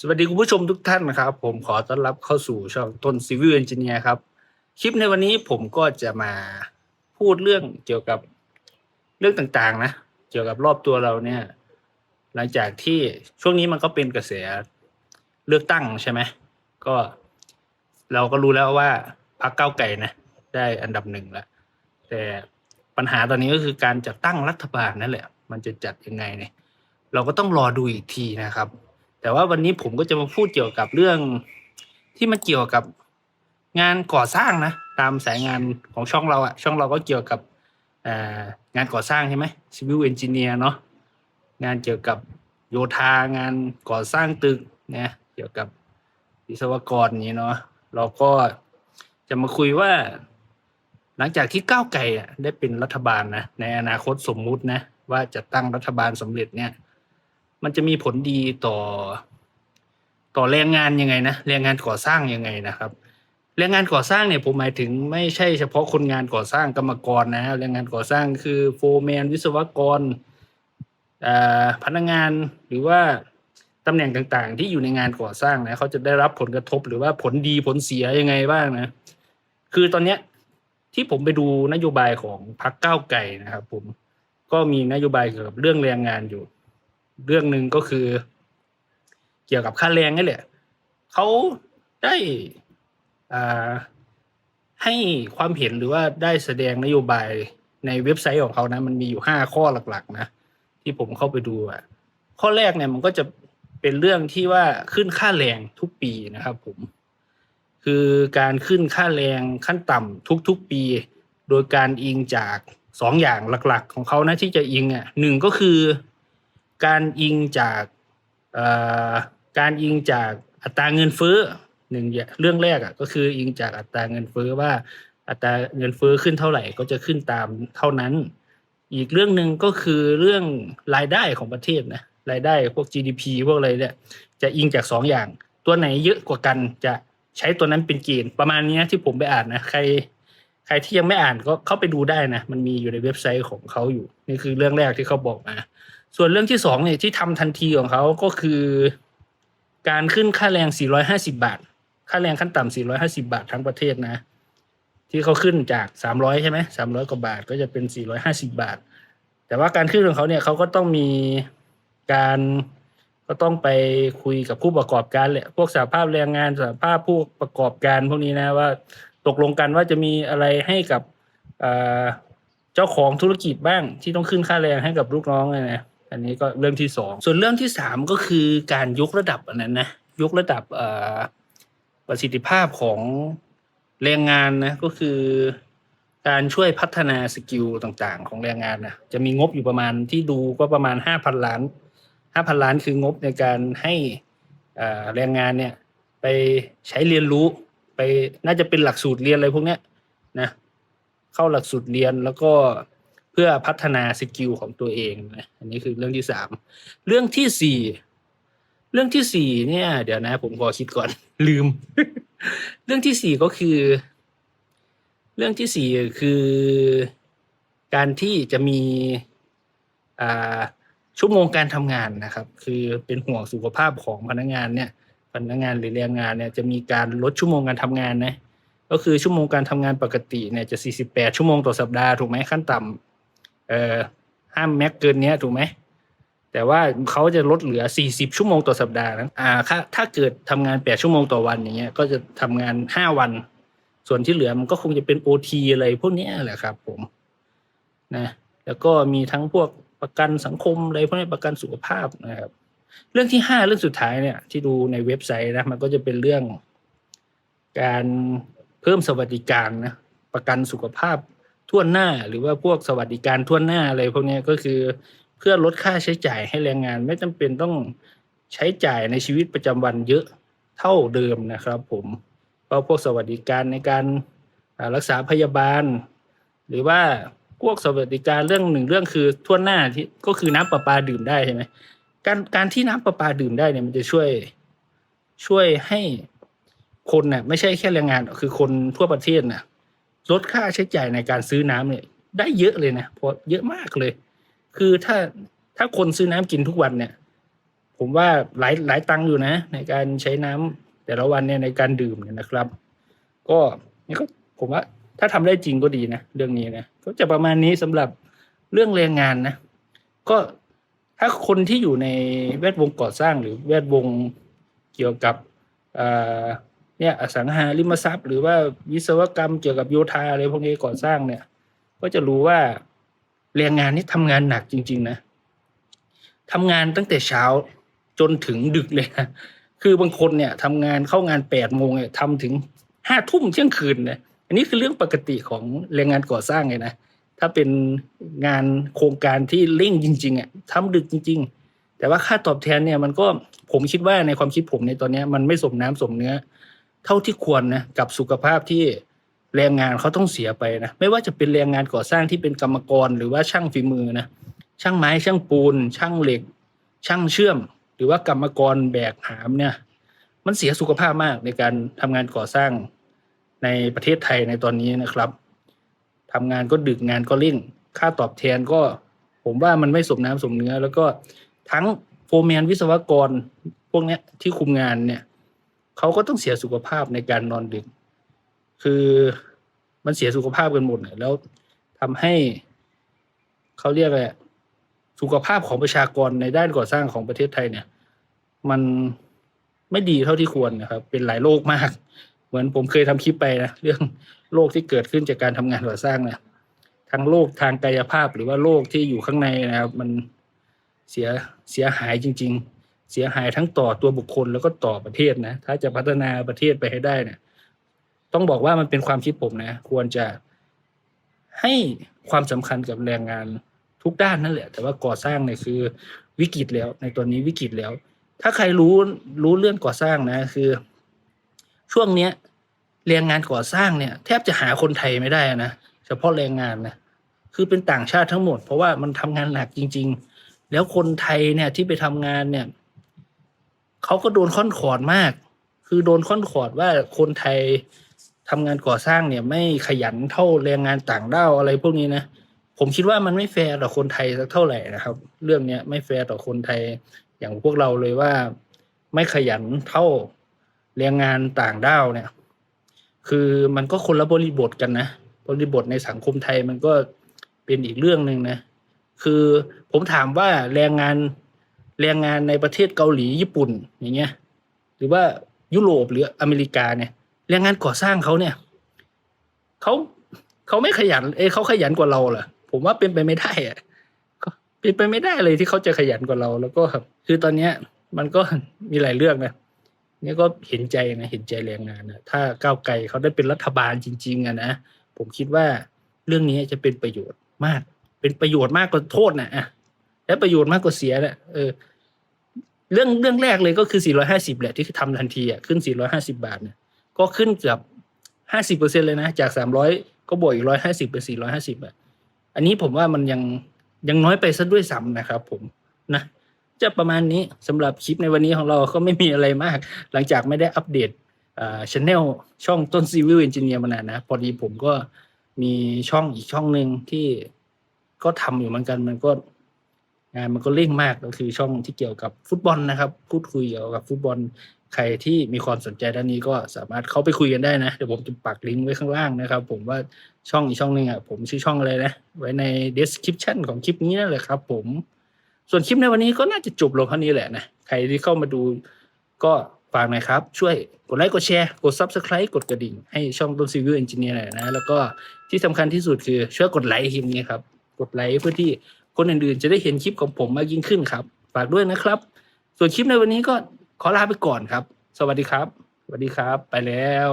สวัสดีคุณผู้ชมทุกท่านนะครับ ผมขอต้อนรับเข้าสู่ช่องต้นซีวิลเอนจิเนียร์ครับ คลิปในวันนี้ผมก็จะมาพูดเรื่องเกี่ยวกับเรื่องต่างๆนะ เกี่ยวกับรอบตัวเราเนี่ย หลังจากที่ช่วงนี้มันก็เป็นกระแสเลือกตั้งใช่ไหมก็ เราก็รู้แล้วว่าพรรคก้าไก่นะ ได้อันดับหนึ่งแล้วแต่ปัญหาตอนนี้ก็คือการจัดตั้งรัฐบาลนั่นแหละ มันจะจัดยังไงเนี่ย เราก็ต้องรอดูอีกทีนะครับ แต่ว่าวันนี้ผมก็จะมาพูดเกี่ยวกับเรื่องที่มันเกี่ยวกับงานก่อสร้างนะ ตามสายงานของช่องเราอะช่องเราก็เกี่ยวกับงานก่อสร้างใช่ไหม civil engineer เนาะงานเกี่ยวกับโยธางานก่อสร้างตึกเนี่ยเกี่ยวกับวิศวกรอย่างนี้เนาะเราก็จะมาคุยว่า หลังจากที่ก้าวไกลอะได้เป็นรัฐบาลนะในอนาคตสมมุตินะว่าจะตั้งรัฐบาลสำเร็จเนี่ย มันจะมีผลดีต่อ ต่อแรงงานยังไงนะแรงงานก่อสร้างยังไงนะครับ แรงงานก่อสร้างเนี่ยผมหมายถึงไม่ใช่เฉพาะคนงานก่อสร้างกรรมกรนะแรงงานก่อสร้างคือโฟร์แมนวิศวกรอ่าพนักงานหรือว่าตำแหน่งต่างๆ ที่อยู่ในงานก่อสร้างนะเขาจะได้รับผลกระทบหรือว่าผลดีผลเสียยังไงบ้างนะ คือตอนเนี้ยที่ผมไปดูนโยบายของพรรคก้าวไก่นะครับ ผมก็มีนโยบายเกี่ยวกับเรื่องแรงงานอยู่ เรื่องหนึ่งก็คือ เกี่ยวกับค่าแรงนี่แหละเขาได้ให้ความเห็นหรือว่าได้แสดงนโยบายในเว็บไซต์ของเขานะ มันมีอยู่ห้าข้อหลัก ๆ นะ ที่ผมเข้าไปดูอะข้อแรกเนี่ยมันก็จะเป็นเรื่องที่ว่าขึ้นค่าแรงทุกปีนะครับผมคือการขึ้นค่าแรงขั้นต่ำทุกๆปี โดยการอิงจากสองอย่างหลักๆ ของเขานะที่จะอิงอะหนึ่งก็คือ การอิงจากการอิงจากอัตราเงินเฟ้อหนึ่งเรื่องแรกอะก็คืออิงจากอัตราเงินเฟ้อว่าอัตราเงินเฟ้อขึ้นเท่าไหร่ก็จะขึ้นตามเท่านั้น อีกเรื่องหนึ่งก็คือเรื่องรายได้ของประเทศนะรายได้พวก GDP พวกอะไรเนี่ยจะอิงจากสองอย่าง ตัวไหนเยอะกว่ากันจะใช้ตัวนั้นเป็นเกณฑ์ประมาณนี้ที่ผมไปอ่านนะใคร ใครที่ยังไม่อ่านก็เข้าไปดูได้นะมันมีอยู่ในเว็บไซต์ของเขาอยู่ นี่คือเรื่องแรกที่เขาบอกมา ส่วนเรื่องที่สองเนี่ยที่ทำทันทีของเขาก็คือ การขึ้นค่าแรง 450 บาท ค่าแรงขั้นต่ำ450 บาททั้งประเทศนะ ที่เขาขึ้นจาก 300 ใช่ไหม300 กว่าบาทก็จะเป็น 450 บาท แต่ว่าการขึ้นของเขาเนี่ยเขาก็ต้องมีการก็ต้องไปคุยกับผู้ประกอบการแหละพวกสหภาพแรงงานสหภาพผู้ประกอบการพวกนี้นะว่าตกลงกันว่าจะมีอะไรให้กับเอ่อเจ้าของธุรกิจบ้างที่ต้องขึ้นค่าแรงให้กับลูกน้องนะ อันนี้ก็เรื่องที่สองส่วนเรื่องที่สามก็คือการยกระดับอันนั้นนะยกระดับประสิทธิภาพของแรงงานนะก็คือการช่วยพัฒนาสกิลต่างๆ ของแรงงานนะจะมีงบอยู่ประมาณที่ดูก็ประมาณห้าพันล้านห้าพันล้านคืองบในการให้แรงงานเนี่ยไปใช้เรียนรู้ไปน่าจะเป็นหลักสูตรเรียนอะไรพวกเนี้ยนะเข้าหลักสูตรเรียนแล้วก็ เพื่อพัฒนาสกิลของตัวเองนะอันนี้คือเรื่องที่สามเรื่องที่สี่เรื่องที่สี่เนี่ย เดี๋ยวนะ ผมขอคิดก่อน ลืม เรื่องที่สี่ก็คือ เรื่องที่สี่คือ การที่จะมีอ่าชั่วโมงการทำงานนะครับ คือเป็นห่วงสุขภาพของพนักงานเนี่ย พนักงานหรือแรงงานเนี่ยจะมีการลดชั่วโมงการทำงานนะก็คือชั่วโมงการทำงานปกติเนี่ยจะ 48 ชั่วโมงต่อสัปดาห์ถูกไหมขั้นต่ำ เอ่อห้ามแม็กเกินเนี้ยถูกไหมแต่ว่าเขาจะลดเหลือ 40 ชั่วโมงต่อสัปดาห์นะอ่าถ้าถ้าเกิดทำงาน 8 ชั่วโมงต่อวันอย่างเงี้ยก็จะทำงาน 5 วัน ส่วนที่เหลือมันก็คงจะเป็น OT อะไรพวกนี้แหละครับผมนะแล้วก็มีทั้งพวกประกันสังคมอะไรพวกนี้ประกันสุขภาพนะครับ เรื่องที่ห้าเรื่องสุดท้ายเนี่ยที่ดูในเว็บไซต์นะมันก็จะเป็นเรื่อง การเพิ่มสวัสดิการนะประกันสุขภาพ ทั่วหน้าหรือว่าพวกสวัสดิการทั่วหน้าอะไรพวกนี้ก็คือเพื่อลดค่าใช้จ่ายให้แรงงานไม่จำเป็นต้องใช้จ่ายในชีวิตประจำวันเยอะเท่าเดิมนะครับ ผมเพราะพวกสวัสดิการในการรักษาพยาบาล หรือว่าพวกสวัสดิการเรื่องหนึ่งเรื่องคือทั่วหน้าที่ก็คือน้ำประปาดื่มได้ใช่ไหมการการที่น้ำประปาดื่มได้เนี่ยมันจะช่วยช่วยให้คนน่ะไม่ใช่แค่แรงงานคือคนทั่วประเทศน่ะ ลดค่าใช้จ่ายในการซื้อน้ำเนี่ย ได้เยอะเลยนะเพราะเยอะมากเลย คือถ้าถ้าคนซื้อน้ำกินทุกวันเนี่ย ผมว่าหลายหลายตังค์อยู่นะ ในการใช้น้ำแต่ละวันเนี่ยในการดื่มเนี่ยนะครับ ก็นี่ก็ผมว่าถ้าทำได้จริงก็ดีนะเรื่องนี้นะก็จะประมาณนี้สำหรับเรื่องแรงงานนะ ก็ถ้าคนที่อยู่ในแวดวงก่อสร้างหรือแวดวงเกี่ยวกับ เนี่ยอสังหาริมทรัพย์ หรือว่าวิศวกรรมเกี่ยวกับโยธาอะไรพวกนี้ก่อสร้างเนี่ย ก็จะรู้ว่าแรงงานนี่ทำงานหนักจริง ๆ นะทำงานตั้งแต่เช้าจนถึงดึกเลยนะคือบางคนเนี่ยทำงานเข้างานแปดโมงเนี่ยทำถึงห้าทุ่มเที่ยงคืนนะอันนี้คือเรื่องปกติของแรงงานก่อสร้างเลยนะถ้าเป็นงานโครงการที่เร่งจริงๆอะทำดึกจริง ๆ แต่ว่าค่าตอบแทนเนี่ยมันก็ผมคิดว่าในความคิดผมในตอนนี้มันไม่สมน้ำสมเนื้อ เท่าที่ควรนะกับสุขภาพที่แรงงานเขาต้องเสียไปนะไม่ว่าจะเป็นแรงงานก่อสร้างที่เป็นกรรมกร หรือว่าช่างฝีมือนะช่างไม้ช่างปูน ช่างเหล็ก ช่างเชื่อม หรือว่ากรรมกรแบกหามเนี่ย มันเสียสุขภาพมากในการทำงานก่อสร้างในประเทศไทยในตอนนี้นะครับทำงานก็ดึกงานก็เร่งค่าตอบแทนก็ ผมว่ามันไม่สมน้ำสมเนื้อ แล้วก็ทั้งโฟร์แมนวิศวกรพวกเนี้ยที่คุมงานเนี่ย เขาก็ต้องเสียสุขภาพในการนอนดึก คือมันเสียสุขภาพกันหมดน่ะแล้วทำให้เขาเรียกอะไรสุขภาพของประชากรในด้านก่อสร้างของประเทศไทยเนี่ย มันไม่ดีเท่าที่ควรนะครับ เป็นหลายโรคมาก เหมือนผมเคยทำคลิปไปนะเรื่องโรคที่เกิดขึ้นจากการทำงานก่อสร้างเนี่ยทั้งโรคทางกายภาพหรือว่าโรคที่อยู่ข้างในนะครับ มันเสียเสียหายจริง ๆ เสียหายทั้งต่อตัวบุคคลแล้วก็ต่อประเทศนะ ถ้าจะพัฒนาประเทศไปให้ได้เนี่ย ต้องบอกว่ามันเป็นความคิดผมนะ ควรจะให้ความสำคัญกับแรงงานทุกด้านนั่นแหละ แต่ว่าก่อสร้างเนี่ยคือวิกฤตแล้ว ในตอนนี้วิกฤตแล้ว ถ้าใครรู้รู้เรื่องก่อสร้างนะ คือ ช่วงเนี้ยแรงงานก่อสร้างเนี่ย แทบจะหาคนไทยไม่ได้นะเฉพาะแรงงานนะคือเป็นต่างชาติทั้งหมด เพราะว่ามันทำงานหนักจริง ๆ แล้วคนไทยเนี่ยที่ไปทำงานเนี่ย เขาก็โดนค่อนขอดมาก คือโดนค่อนขอดว่าคนไทยทำงานก่อสร้างเนี่ย ไม่ขยันเท่าแรงงานต่างด้าวอะไรพวกนี้นะผมคิดว่ามันไม่แฟร์ต่อคนไทยสักเท่าไหร่นะครับ เรื่องเนี้ยไม่แฟร์ต่อคนไทยอย่างพวกเราเลยว่า ไม่ขยันเท่าแรงงานต่างด้าวเนี่ย คือมันก็คนละบริบทกันนะบริบทในสังคมไทยมันก็เป็นอีกเรื่องหนึ่งนะ คือผมถามว่าแรงงาน แรงงานในประเทศเกาหลีญี่ปุ่นอย่างเงี้ยหรือว่ายุโรปหรืออเมริกาเนี่ยแรงงานก่อสร้างเขาเนี่ยเขาเขาไม่ขยันเอ้เขาขยันกว่าเราเหรอผมว่าเป็นไปไม่ได้อะเป็นไปไม่ได้เลยที่เขาจะขยันกว่าเรา แล้วก็คือตอนเนี้ย มันก็มีหลายเรื่องนะนี่ก็เห็นใจนะเห็นใจแรงงานนะถ้าก้าวไกลเขาได้เป็นรัฐบาลจริง ๆอะนะผมคิดว่าเรื่องนี้จะเป็นประโยชน์มาก เป็นประโยชน์มากกว่าโทษนะอะ และประโยชน์มากกว่าเสียแหละเออเรื่องเรื่องแรกเลยก็คือ 450 แหละที่ทำทันทีอะขึ้น 450 บาทเนี่ยก็ขึ้นเกือบ 50เปอร์เซ็นเลยนะ จาก 300 ก็บวกอีก 150 เป็น 450 อะ อันนี้ผมว่ามันยังยังน้อยไปซะด้วยซ้ำนะครับผมนะจะประมาณนี้สำหรับคลิปในวันนี้ของเราก็ไม่มีอะไรมาก หลังจากไม่ได้อัปเดตอ่าช anel ช่องต้นซีวิวเอนจิเนียร์มานานนะ พอดีผมก็มีช่องอีกช่องหนึ่งที่ก็ทำอยู่เหมือนกันมันก็ งานมันก็เร่งมากก็คือช่องที่เกี่ยวกับฟุตบอลนะครับ พูดคุยเกี่ยวกับฟุตบอลใครที่มีความสนใจด้านนี้ก็สามารถเข้าไปคุยกันได้นะ เดี๋ยวผมจะปักลิงก์ไว้ข้างล่างนะครับ ผมว่าช่องอีกช่องหนึ่งอะผมชื่อช่องอะไรนะ ไว้ใน description ของคลิปนี้นั่นแหละครับ ผมส่วนคลิปในวันนี้ก็น่าจะจบลงเท่านี้แหละนะใครที่เข้ามาดูก็ฝากหน่อยครับ ช่วยกดไลค์กดแชร์กด subscribe กดกระดิ่ง ให้ช่องต้นซีวิวเอนจิเนียร์หน่อยนะ แล้วก็ที่สำคัญที่สุดคือช่วยกดไลค์คลิปนี้ครับ กดไลค์เพื่อที่ คนอื่นๆ จะได้เห็นคลิปของผมมากยิ่งขึ้นครับฝากด้วยนะครับ ส่วนคลิปในวันนี้ก็ขอลาไปก่อนครับ สวัสดีครับ สวัสดีครับ ไปแล้ว